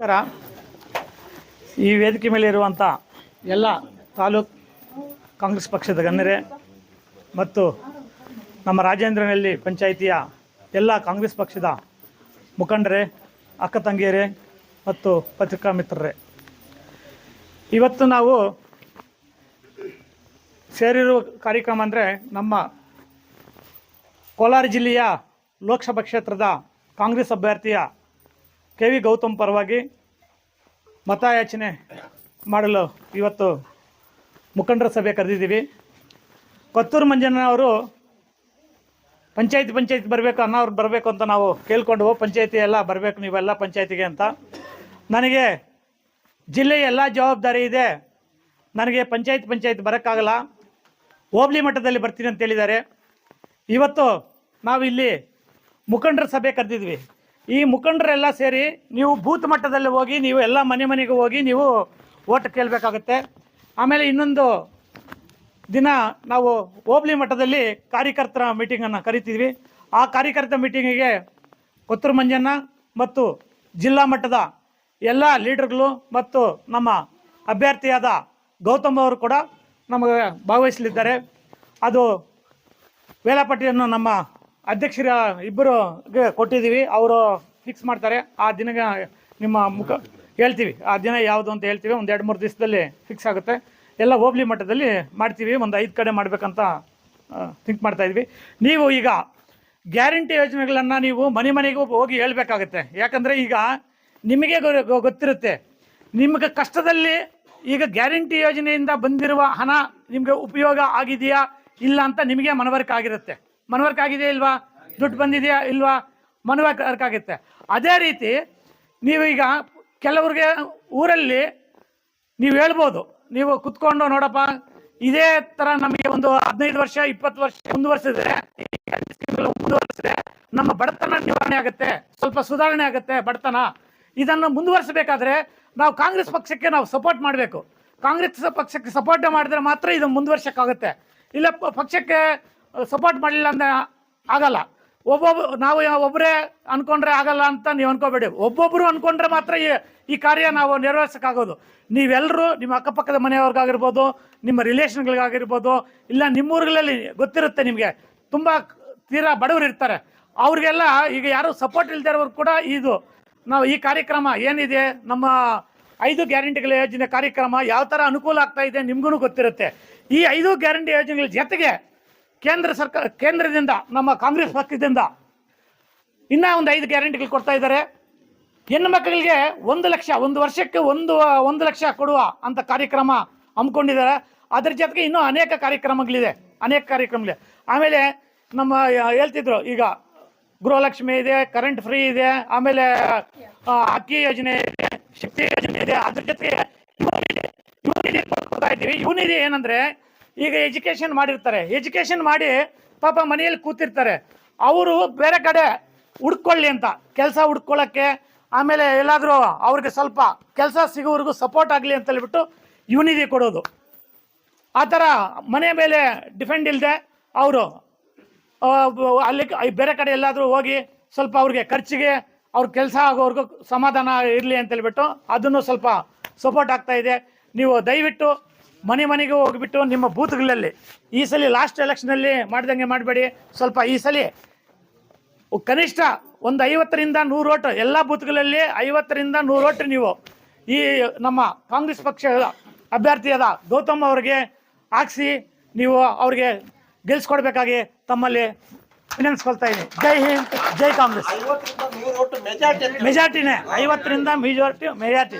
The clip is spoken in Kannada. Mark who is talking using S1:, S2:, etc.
S1: ನಮಸ್ಕಾರ. ಈ ವೇದಿಕೆ ಮೇಲೆ ಇರುವಂಥ ಎಲ್ಲ ತಾಲೂಕ್ ಕಾಂಗ್ರೆಸ್ ಪಕ್ಷದ ಗಣ್ಯರೇ ಮತ್ತು ನಮ್ಮ ರಾಜೇಂದ್ರನಲ್ಲಿ ಪಂಚಾಯಿತಿಯ ಎಲ್ಲ ಕಾಂಗ್ರೆಸ್ ಪಕ್ಷದ ಮುಖಂಡರೇ, ಅಕ್ಕ ತಂಗಿಯರೇ ಮತ್ತು ಪತ್ರಿಕಾ ಮಿತ್ರರೇ. ಇವತ್ತು ನಾವು ಸೇರಿರುವ ಕಾರ್ಯಕ್ರಮ ಅಂದರೆ ನಮ್ಮ ಕೋಲಾರ ಜಿಲ್ಲೆಯ ಲೋಕಸಭಾ ಕ್ಷೇತ್ರದ ಕಾಂಗ್ರೆಸ್ ಅಭ್ಯರ್ಥಿಯ ಕೆ ವಿ ಗೌತಮ್ ಪರವಾಗಿ ಮತಯಾಚನೆ ಮಾಡಲು ಇವತ್ತು ಮುಖಂಡರ ಸಭೆ ಕರೆದಿದ್ದೀವಿ. ಕೊತ್ತೂರು ಮಂಜಣ್ಣ ಅವರು ಪಂಚಾಯತಿ ಪಂಚಾಯತಿ ಬರಬೇಕು ಅನ್ನೋರು ಬರಬೇಕು ಅಂತ ನಾವು ಕೇಳ್ಕೊಂಡು ಪಂಚಾಯತಿ ಎಲ್ಲ ಬರಬೇಕು, ನೀವೆಲ್ಲ ಪಂಚಾಯತಿಗೆ ಅಂತ. ನನಗೆ ಜಿಲ್ಲೆಯ ಎಲ್ಲ ಜವಾಬ್ದಾರಿ ಇದೆ. ನನಗೆ ಪಂಚಾಯತ್ ಪಂಚಾಯತ್ ಬರೋಕ್ಕಾಗಲ್ಲ. ಹೋಬ್ಳಿ ಮಟ್ಟದಲ್ಲಿ ಬರ್ತೀನಿ ಅಂತ ಹೇಳಿದ್ದಾರೆ. ಇವತ್ತು ನಾವು ಇಲ್ಲಿ ಮುಖಂಡರ ಸಭೆ ಕರೆದಿದ್ವಿ. ಈ ಮುಖಂಡರೆಲ್ಲ ಸೇರಿ ನೀವು ಬೂತ್ ಮಟ್ಟದಲ್ಲಿ ಹೋಗಿ, ನೀವು ಎಲ್ಲ ಮನೆ ಮನೆಗೆ ಹೋಗಿ ನೀವು ಓಟ್ ಕೇಳಬೇಕಾಗುತ್ತೆ. ಆಮೇಲೆ ಇನ್ನೊಂದು ದಿನ ನಾವು ಹೋಬಳಿ ಮಟ್ಟದಲ್ಲಿ ಕಾರ್ಯಕರ್ತರ ಮೀಟಿಂಗನ್ನು ಕರಿತಿದ್ವಿ ಆ ಕಾರ್ಯಕರ್ತ ಮೀಟಿಂಗಿಗೆ ಕೊತ್ತರು ಮಂಜಣ್ಣ ಮತ್ತು ಜಿಲ್ಲಾ ಮಟ್ಟದ ಎಲ್ಲ ಲೀಡರ್ಗಳು ಮತ್ತು ನಮ್ಮ ಅಭ್ಯರ್ಥಿಯಾದ ಗೌತಮ್ ಅವರು ಕೂಡ ನಮಗೆ ಭಾಗವಹಿಸಲಿದ್ದಾರೆ. ಅದು ವೇಳಾಪಟ್ಟಿಯನ್ನು ನಮ್ಮ ಅಧ್ಯಕ್ಷರ ಇಬ್ಬರು ಕೊಟ್ಟಿದ್ದೀವಿ. ಅವರು ಫಿಕ್ಸ್ ಮಾಡ್ತಾರೆ. ಆ ದಿನ ನಿಮ್ಮ ಮುಖ ಹೇಳ್ತೀವಿ. ಆ ದಿನ ಯಾವುದು ಅಂತ ಹೇಳ್ತೀವಿ. ಒಂದು ಎರಡು ಮೂರು ದಿವಸದಲ್ಲಿ ಫಿಕ್ಸ್ ಆಗುತ್ತೆ. ಎಲ್ಲ ಹೋಬ್ಳಿ ಮಟ್ಟದಲ್ಲಿ ಮಾಡ್ತೀವಿ. ಒಂದು ಐದು ಕಡೆ ಮಾಡಬೇಕಂತ ಥಿಂಕ್ ಮಾಡ್ತಾ ಇದ್ವಿ. ನೀವು ಈಗ ಗ್ಯಾರಂಟಿ ಯೋಜನೆಗಳನ್ನು ನೀವು ಮನೆ ಮನೆಗೂ ಹೋಗಿ ಹೇಳಬೇಕಾಗತ್ತೆ. ಯಾಕಂದರೆ ಈಗ ನಿಮಗೆ ಗೊತ್ತಿರುತ್ತೆ. ನಿಮಗೆ ಕಷ್ಟದಲ್ಲಿ ಈಗ ಗ್ಯಾರಂಟಿ ಯೋಜನೆಯಿಂದ ಬಂದಿರುವ ಹಣ ನಿಮಗೆ ಉಪಯೋಗ ಆಗಿದೆಯಾ ಇಲ್ಲ ಅಂತ ನಿಮಗೆ ಮನವರಿಕೆ ಆಗಿರುತ್ತೆ. ಮನವರಿಕೆ ಆಗಿದೆಯಾ ಇಲ್ವಾ? ದುಡ್ಡು ಬಂದಿದೆಯಾ ಇಲ್ವಾ? ಮನವರಿಕೆ ಅದೇ ರೀತಿ ನೀವು ಈಗ ಕೆಲವ್ರಿಗೆ ಊರಲ್ಲಿ ನೀವು ಹೇಳ್ಬೋದು, ನೀವು ಕುತ್ಕೊಂಡು ನೋಡಪ್ಪ, ಇದೇ ಥರ ನಮಗೆ ಒಂದು ಹದಿನೈದು ವರ್ಷ, ಇಪ್ಪತ್ತು ವರ್ಷ ಮುಂದುವರ್ಸಿದ್ರೆ ಮುಂದುವರಿಸಿದ್ರೆ ನಮ್ಮ ಬಡತನ ನಿವಾರಣೆ ಆಗುತ್ತೆ, ಸ್ವಲ್ಪ ಸುಧಾರಣೆ ಆಗುತ್ತೆ ಬಡತನ. ಇದನ್ನು ಮುಂದುವರಿಸಬೇಕಾದ್ರೆ ನಾವು ಕಾಂಗ್ರೆಸ್ ಪಕ್ಷಕ್ಕೆ ನಾವು ಸಪೋರ್ಟ್ ಮಾಡಬೇಕು. ಕಾಂಗ್ರೆಸ್ ಪಕ್ಷಕ್ಕೆ ಸಪೋರ್ಟ್ ಮಾಡಿದ್ರೆ ಮಾತ್ರ ಇದು ಮುಂದುವರ್ಸೋಕ್ಕಾಗುತ್ತೆ. ಇಲ್ಲ ಪಕ್ಷಕ್ಕೆ ಸಪೋರ್ಟ್ ಮಾಡಲಿಲ್ಲ ಅಂದ್ರೆ ಆಗಲ್ಲ. ಒಬ್ಬೊಬ್ಬ ನಾವು ಒಬ್ಬರೇ ಅನ್ಕೊಂಡ್ರೆ ಆಗಲ್ಲ ಅಂತ ನೀವು ಅನ್ಕೋಬೇಡಿ. ಒಬ್ಬೊಬ್ಬರು ಅನ್ಕೊಂಡ್ರೆ ಮಾತ್ರ ಈ ಈ ಕಾರ್ಯ ನಾವು ನೆರವೇರ್ಸೋಕ್ಕಾಗೋದು. ನೀವೆಲ್ಲರೂ ನಿಮ್ಮ ಅಕ್ಕಪಕ್ಕದ ಮನೆಯವ್ರಿಗಾಗಿರ್ಬೋದು, ನಿಮ್ಮ ರಿಲೇಷನ್ಗಳಿಗಾಗಿರ್ಬೋದು ಇಲ್ಲ ನಿಮ್ಮೂರುಗಳಲ್ಲಿ ಗೊತ್ತಿರುತ್ತೆ ನಿಮಗೆ. ತುಂಬ ತೀರಾ ಬಡವರು ಇರ್ತಾರೆ. ಅವ್ರಿಗೆಲ್ಲ ಈಗ ಯಾರು ಸಪೋರ್ಟ್ ಇಲ್ಲದೇ ಇರೋರು ಕೂಡ ಇದು. ನಾವು ಈ ಕಾರ್ಯಕ್ರಮ ಏನಿದೆ, ನಮ್ಮ ಐದು ಗ್ಯಾರಂಟಿಗಳ ಯೋಜನೆ ಕಾರ್ಯಕ್ರಮ ಯಾವ ಥರ ಅನುಕೂಲ ಆಗ್ತಾ ಇದೆ ನಿಮಗೂ ಗೊತ್ತಿರುತ್ತೆ. ಈ ಐದು ಗ್ಯಾರಂಟಿ ಯೋಜನೆಗಳ ಜೊತೆಗೆ ಕೇಂದ್ರ ಸರ್ಕಾರ, ಕೇಂದ್ರದಿಂದ, ನಮ್ಮ ಕಾಂಗ್ರೆಸ್ ಪಕ್ಷದಿಂದ ಇನ್ನೂ ಒಂದು ಐದು ಗ್ಯಾರಂಟಿಗಳು ಕೊಡ್ತಾ ಇದ್ದಾರೆ. ಹೆಣ್ಣು ಮಕ್ಕಳಿಗೆ ಒಂದು ಲಕ್ಷ, ಒಂದು ವರ್ಷಕ್ಕೆ ಒಂದು ಒಂದು ಲಕ್ಷ ಕೊಡುವ ಅಂತ ಕಾರ್ಯಕ್ರಮ ಹಮ್ಮಿಕೊಂಡಿದ್ದಾರೆ. ಅದ್ರ ಜೊತೆಗೆ ಇನ್ನೂ ಅನೇಕ ಕಾರ್ಯಕ್ರಮಗಳಿದೆ ಅನೇಕ ಕಾರ್ಯಕ್ರಮಗಳಿದೆ. ಆಮೇಲೆ ನಮ್ಮ, ಹೇಳ್ತಿದ್ರು, ಈಗ ಗೃಹಲಕ್ಷ್ಮಿ ಇದೆ ಕರೆಂಟ್ ಫ್ರೀ ಇದೆ, ಆಮೇಲೆ ಅಕ್ಕಿ ಯೋಜನೆ ಇದೆ, ಶಕ್ತಿ ಯೋಜನೆ ಇದೆ, ಅದ್ರ ಜೊತೆಗೆ ಯುವನಿಧಿ ಕೊಡ್ತಾ ಇದ್ದೀವಿ. ಯುವನಿಧಿ ಏನಂದ್ರೆ ಈಗ ಎಜುಕೇಷನ್ ಮಾಡಿರ್ತಾರೆ. ಎಜುಕೇಷನ್ ಮಾಡಿ ಪಾಪ ಮನೆಯಲ್ಲಿ ಕೂತಿರ್ತಾರೆ. ಅವರು ಬೇರೆ ಕಡೆ ಹುಡ್ಕೊಳ್ಳಿ ಅಂತ. ಕೆಲಸ ಹುಡ್ಕೊಳ್ಳೋಕ್ಕೆ ಆಮೇಲೆ ಎಲ್ಲಾದರೂ ಅವ್ರಿಗೆ ಸ್ವಲ್ಪ ಕೆಲಸ ಸಿಗೋವರೆಗೂ ಸಪೋರ್ಟ್ ಆಗಲಿ ಅಂತ ಹೇಳ್ಬಿಟ್ಟು ಯೂನಿಧಿ ಕೊಡೋದು. ಆ ಥರ ಮನೆ ಮೇಲೆ ಡಿಫೆಂಡ್ ಇಲ್ಲದೆ ಅವರು ಅಲ್ಲಿ ಬೇರೆ ಕಡೆ ಎಲ್ಲಾದರೂ ಹೋಗಿ ಸ್ವಲ್ಪ ಅವ್ರಿಗೆ ಖರ್ಚಿಗೆ ಅವ್ರ ಕೆಲಸ ಆಗೋವರೆಗೂ ಸಮಾಧಾನ ಇರಲಿ ಅಂತ ಹೇಳ್ಬಿಟ್ಟು ಅದನ್ನು ಸ್ವಲ್ಪ ಸಪೋರ್ಟ್ ಆಗ್ತಾ ಇದೆ. ನೀವು ದಯವಿಟ್ಟು ಮನೆ ಮನೆಗೆ ಹೋಗಿಬಿಟ್ಟು ನಿಮ್ಮ ಬೂತ್ಗಳಲ್ಲಿ ಈ ಸಲ ಲಾಸ್ಟ್ ಎಲೆಕ್ಷನಲ್ಲಿ ಮಾಡಿದಂಗೆ ಮಾಡಬೇಡಿ. ಸ್ವಲ್ಪ ಈ ಸಲ ಕನಿಷ್ಠ ಒಂದು ಐವತ್ತರಿಂದ ನೂರು ಓಟು ಎಲ್ಲ ಬೂತ್ಗಳಲ್ಲಿ ಐವತ್ತರಿಂದ ನೂರು ಓಟು ನೀವು ಈ ನಮ್ಮ ಕಾಂಗ್ರೆಸ್ ಪಕ್ಷದ ಅಭ್ಯರ್ಥಿಯಾದ ಗೌತಮ್ ಅವರಿಗೆ ಹಾಕ್ಸಿ ನೀವು ಅವ್ರಿಗೆ ಗೆಲ್ಸ್ಕೊಡ್ಬೇಕಾಗಿ ತಮ್ಮಲ್ಲಿ ವಿನಂತಿಸ್ಕೊಳ್ತಾ ಇದ್ದೀನಿ. ಜೈ ಹಿಂದ್ ಜೈ ಕಾಂಗ್ರೆಸ್. ಮೆಜಾರಿಟಿನೇ ಐವತ್ತರಿಂದ ಮೆಜಾರಿಟಿ ಮೆಜಾರಿಟಿ